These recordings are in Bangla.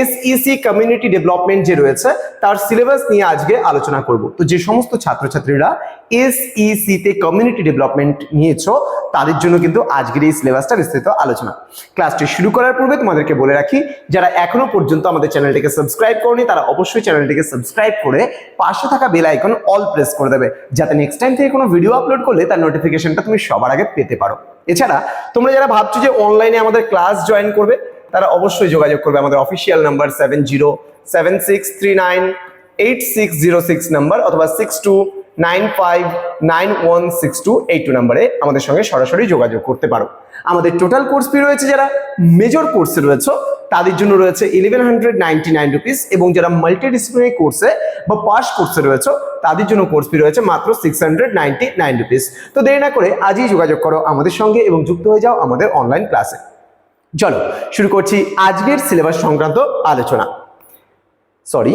এসইসি কমিউনিটি ডেভেলপমেন্ট যে রয়েছে, তার সিলেবাস নিয়ে আজকে আলোচনা করব। তো যে সমস্ত ছাত্রছাত্রীরা তে কমিউনিটি ডেভেলপমেন্ট নিয়েছো, তাদের জন্য কিন্তু আজকের এই সিলেবাসটা বিস্তারিত আলোচনা। ক্লাসটি শুরু করার পূর্বে তোমাদেরকে বলে রাখি, যারা এখনও পর্যন্ত আমাদের চ্যানেলটিকে সাবস্ক্রাইব করনি, তারা অবশ্যই চ্যানেলটিকে সাবস্ক্রাইব করে পাশে থাকা বেল আইকন অল প্রেস করে দেবে, যাতে নেক্সট টাইম থেকে কোনো ভিডিও আপলোড করলে তার নোটিফিকেশনটা তুমি সবার আগে পেতে পারো। এছাড়া তোমরা যারা ভাবছ যে অনলাইনে আমাদের ক্লাস জয়েন করবে তারা অবশ্যই যোগাযোগ করবে আমাদের official number seven zero seven six three nine eight six zero six number অথবা six two nine five nine one six two eight two নাম্বারে আমাদের সঙ্গে সরাসরি যোগাযোগ করতে পারো। আমাদের টোটাল কোর্স ফি রয়েছে যারা মেজর কোর্সে রয়েছে, তাদের জন্য রয়েছে eleven hundred ninety nine rupees এবং যারা মাল্টি ডিসিপ্লিনারি কোর্সে বা পাস কোর্সে রয়েছে, তাদের জন্য কোর্স ফি রয়েছে মাত্র six hundred ninety nine rupees তো দেরি না করে আজই যোগাযোগ করো আমাদের সঙ্গে এবং যুক্ত হয়ে যাও আমাদের অনলাইন ক্লাসে চলো, শুরু করছি আজকের সিলেবাস সংক্রান্ত আলোচনা। সরি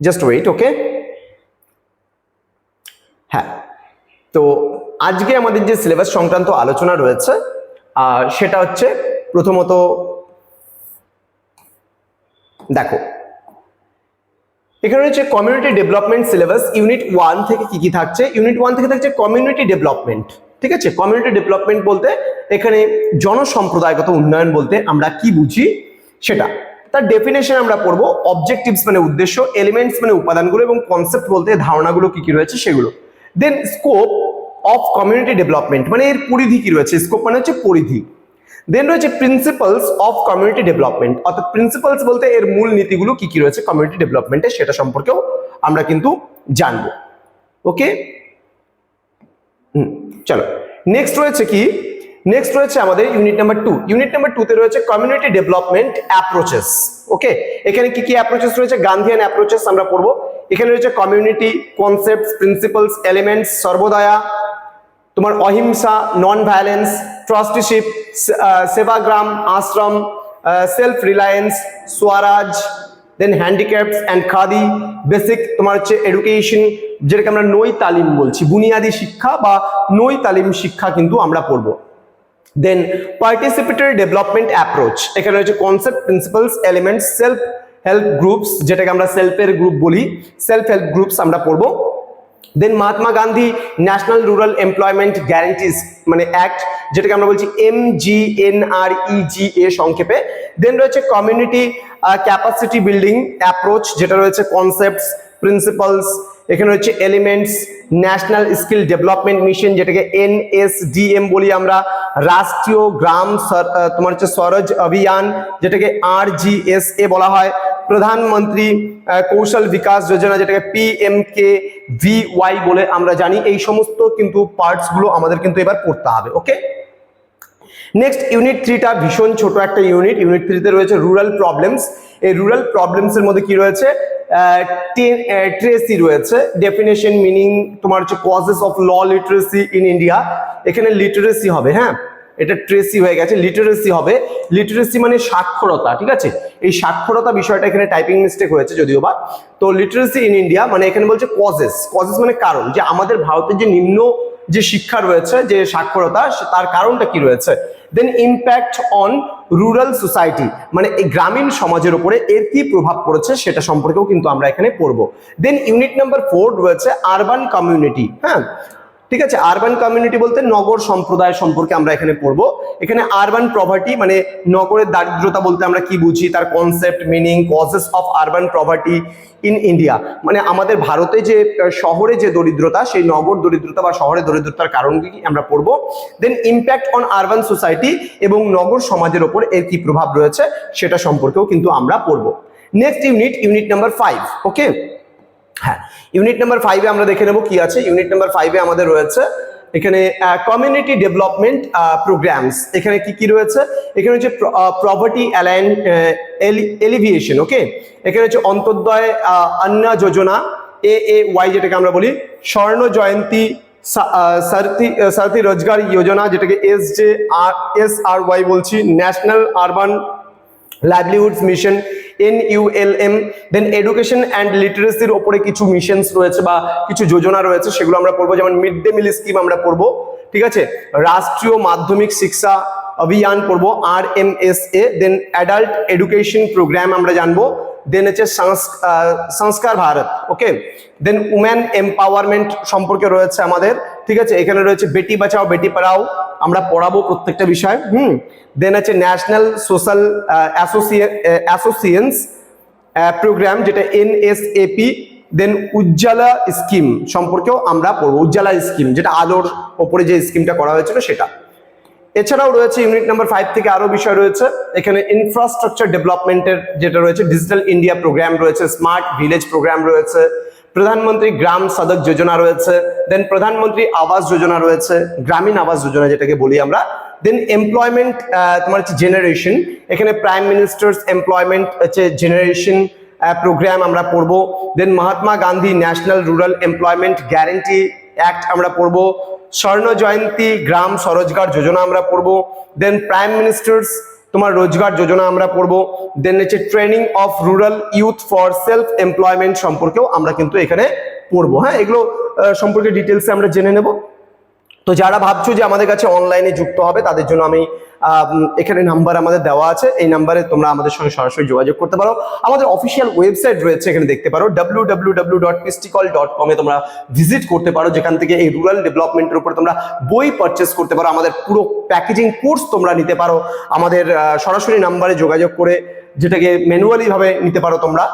জাস্ট ওয়েট ওকে হ্যাঁ তো আজকে আমাদের যে সিলেবাস সংক্রান্ত আলোচনা রয়েছে সেটা হচ্ছে প্রথমত, দেখো এখানে রয়েছে community development syllabus unit one থেকে কি কি থাকছে? ইউনিট ওয়ান থেকে থাকছে কমিউনিটি ডেভেলপমেন্ট ঠিক আছে? কমিউনিটি ডেভেলপমেন্ট বলতে এখানে জনসম্প্রদায়গত উন্নয়ন বলতে আমরা কি বুঝি? সেটা। তার ডেফিনেশন আমরা পড়ব অবজেক্টিভস মানে উদ্দেশ্য এলিমেন্টস মানে উপাদানগুলো এবং কনসেপ্ট বলতে ধারণাগুলো কি কি রয়েছে সেগুলো। Then scope of community development মানে এর পরিধি কি রয়েছে? স্কোপ মানে হচ্ছে পরিধি। দেন রয়েছে প্রিন্সিপালস অফ কমিউনিটি ডেভেলপমেন্ট অর্থাৎ প্রিন্সিপালস বলতে এর মূল নীতিগুলো কি কি রয়েছে কমিউনিটি ডেভেলপমেন্টে সেটা সম্পর্কেও আমরা কিন্তু জানব। ওকে চলো। নেক্সট রয়েছে কি? নেক্সট রয়েছে আমাদের unit number two unit number টুতে রয়েছে কমিউনিটি ডেভেলপমেন্ট অ্যাপ্রোচেস ওকে এখানে কি কি অ্যাপ্রোচেস রয়েছে? গান্ধিয়ান অ্যাপ্রোচেস আমরা পড়ব। এখানে রয়েছে community concept principles elements Sarvodaya তোমার ahimsa non violence trusteeship Sevagram, ashram self reliance swaraj then handicaps and khadi basic তোমার হচ্ছে এডুকেশন যেটাকে আমরা নই তালিম বলছি। বুনিয়াদি শিক্ষা বা নই তালিম শিক্ষা কিন্তু আমরা পড়ব। দেন পার্টিসিপেটরি ডেভেলপমেন্ট অ্যাপ্রোচ এখানে রয়েছে concept principles elements self help groups যেটাকে আমরা সেলফের গ্রুপ বলি। সেলফ হেল্প গ্রুপস আমরা পড়ব। Then Mahatma Gandhi national rural employment guarantees মানে অ্যাক্ট যেটাকে আমরা বলছি এম জি এন আর ই জি এ সংক্ষেপে। দেন রয়েছে কমিউনিটি ক্যাপাসিটি বিল্ডিং অ্যাপ্রোচ যেটা রয়েছে কনসেপ্টস প্রিন্সিপালস এখানে রয়েছে elements national skill development mission যেটাকে এনএসডিএম বলি আমরা। রাষ্ট্রীয় গ্রাম তোমার হচ্ছে স্বরাজ অভিযান, যেটাকে আর বলা হয়। প্রধানমন্ত্রী কৌশল বিকাশ যোজনা, যেটাকে P M K V Y বলে আমরা জানি, এই সমস্ত কিন্তু পার্টসগুলো আমাদের কিন্তু এবার পড়তে হবে ওকে নেক্সট ইউনিট থ্রিটা ভীষণ ছোট একটা ইউনিট ইউনিট থ্রিতে রয়েছে রুরাল প্রবলেমস এই রুরাল প্রবলেমস এর মধ্যে কি রয়েছে? ট্রেসি রয়েছে। ডেফিনেশন মিনিং তোমার হচ্ছে causes of law literacy in India এখানে লিটারেসি হবে হ্যাঁ? এটা ট্রেসি হয়ে গেছে লিটারেসি হবে। লিটারেসি মানে সাক্ষরতা, ঠিক আছে? এই সাক্ষরতা বিষয়টা এখানে টাইপিং মিস্টেক হয়েছে যদিও বা। তো লিটারেসি ইন ইন্ডিয়া মানে এখানে বলছে কজেস কজেস মানে কারণ, যে আমাদের ভারতের যে নিম্ন যে শিক্ষা রয়েছে, যে সাক্ষরতা তার কারণটা কি রয়েছে? Then impact on rural society মানে এই গ্রামীণ সমাজের উপরে এর কি প্রভাব পড়েছে সেটা সম্পর্কেও কিন্তু আমরা এখানে পড়ব। দেন ইউনিট নাম্বার ফোর রয়েছে আরবান কমিউনিটি হ্যাঁ? ঠিক আছে আরবান কমিউনিটি বলতে নগর সম্প্রদায় সম্পর্কে আমরা এখানে পড়ব। এখানে আরবান প্রভার্টি মানে নগরের দারিদ্রতা বলতে আমরা কি বুঝি, তার concept meaning causes of urban poverty in India মানে আমাদের ভারতে যে শহরে যে দরিদ্রতা, সেই নগর দরিদ্রতা বা শহরে দরিদ্রতার কারণ কি আমরা পড়ব। Then impact on urban society এবং নগর সমাজের ওপর এর কি প্রভাব রয়েছে, সেটা সম্পর্কেও কিন্তু আমরা পড়ব। Next unit unit number five okay হ্যাঁ ইউনিট নাম্বার ফাইভে আমরা দেখে নেব কি আছে। ইউনিট নাম্বার ফাইভে আমাদের রয়েছে এখানে কমিউনিটি ডেভেলপমেন্ট প্রোগ্রামস এখানে কি কি রয়েছে? এখানে হচ্ছে প্রপার্টি অ্যালাইন এলিভিয়েশন ওকে এখানে হচ্ছে অন্তর্দয় আহ, অন্না যোজনা এ এ ওয়াই যেটাকে আমরা বলি স্বর্ণ জয়ন্তী সারথি সারথি রোজগার যোজনা যেটাকে S J R S R Y বলছি national urban livelihoods mission N NULM then education and লিটারেসির ওপরে কিছু মিশনস রয়েছে বা কিছু যোজনা রয়েছে, সেগুলো আমরা পড়ব। যেমন মিড ডে মিল স্কিম আমরা পড়ব, ঠিক আছে? রাষ্ট্রীয় মাধ্যমিক শিক্ষা অভিযান পড়ব R M S A then adult education programme আমরা জানব দেন হচ্ছে সংস- সংস্কার Bharat okay then woman empowerment সম্পর্কে রয়েছে আমাদের। ঠিক আছে? এখানে রয়েছে বেটি বাঁচাও, বেটি পড়াও। আমরা পড়াবো প্রত্যেকটা বিষয়। হুম? দেন আছে ন্যাশনাল সোশ্যাল অ্যাসোসিয়েন্স প্রোগ্রাম যেটা এনএসএপি দেন উজ্জ্বলা স্কিম সম্পর্কেও আমরা পড়ব। উজ্জ্বলা স্কিম, যেটা আলোর ওপরে যে স্কিমটা করা হয়েছিল সেটা। এছাড়াও রয়েছে ইউনিট নাম্বার ফাইভ থেকে আরও বিষয় রয়েছে। এখানে ইনফ্রাস্ট্রাকচার ডেভেলপমেন্টের যেটা রয়েছে ডিজিটাল ইন্ডিয়া প্রোগ্রাম রয়েছে স্মার্ট ভিলেজ প্রোগ্রাম রয়েছে প্রধানমন্ত্রী গ্রাম সদক যোজনা রয়েছে দেন প্রধানমন্ত্রী আবাস যোজনা রয়েছে, গ্রামীণ আবাস যোজনা যেটাকে বলি আমরা দেন এমপ্লয়মেন্ট তোমার হচ্ছে জেনারেশন এখানে প্রাইম মিনিস্টার্স এমপ্লয়মেন্ট হচ্ছে জেনারেশন প্রোগ্রাম আমরা পড়ব then Mahatma Gandhi national rural employment guarantee act আমরা পড়ব, স্বর্ণ জয়ন্তী গ্রাম স্বরোজগার যোজনা আমরা পড়ব দেন প্রাইম মিনিস্টার্স তোমার রোজগার যোজনা আমরা পড়ব। দেন হচ্ছে training of rural youth for self employment সম্পর্কেও আমরা কিন্তু এখানে পড়ব। হ্যাঁ এগুলো সম্পর্কে ডিটেলসে আমরা জেনে নেব। তো যারা ভাবছ যে আমাদের কাছে অনলাইনে যুক্ত হবে, তাদের জন্য আমি এখানে নাম্বার আমাদের দেওয়া আছে। এই নাম্বারে তোমরা আমাদের সঙ্গে সরাসরি যোগাযোগ করতে পারো। আমাদের অফিসিয়াল ওয়েবসাইট রয়েছে, এখানে দেখতে পারো। ডাব্লিউ ডাব্লিউ ডট পিস্টিকল ডট তোমরা ভিজিট করতে পারো, যেখান থেকে এই রুরাল ডেভেলপমেন্টের উপর তোমরা বই পারচেস করতে পারো। আমাদের পুরো প্যাকেজিং কোর্স তোমরা নিতে পারো। আমাদের সরাসরি নাম্বারে যোগাযোগ করে যেটাকে ম্যানুয়ালি ভাবে নিতে পারো তোমরা।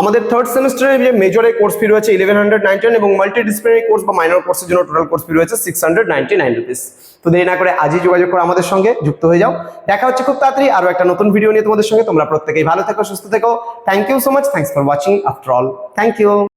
আমাদের থার্ড সেমিস্টারে যে মেজরের কোর্স ফি রয়েছে ইলেভেন হান্ড্রেড এবং মাল্টি ডিসিপ্লিনারি কোর্স বা মাইনর কোর্সের জন্য টোটাল কোর্স ফি রয়েছে six hundred ninety nine rupees তো দেরি না করে আজই যোগাযোগ করে আমাদের সঙ্গে, যুক্ত হয়ে যাও। দেখা হচ্ছে খুব তাড়াতাড়ি আরও একটা নতুন ভিডিও নিয়ে তোমাদের সঙ্গে। তোমরা প্রত্যেকেই ভালো থেকো, সুস্থ থেকো। Thank you so much thanks for watching after all thank you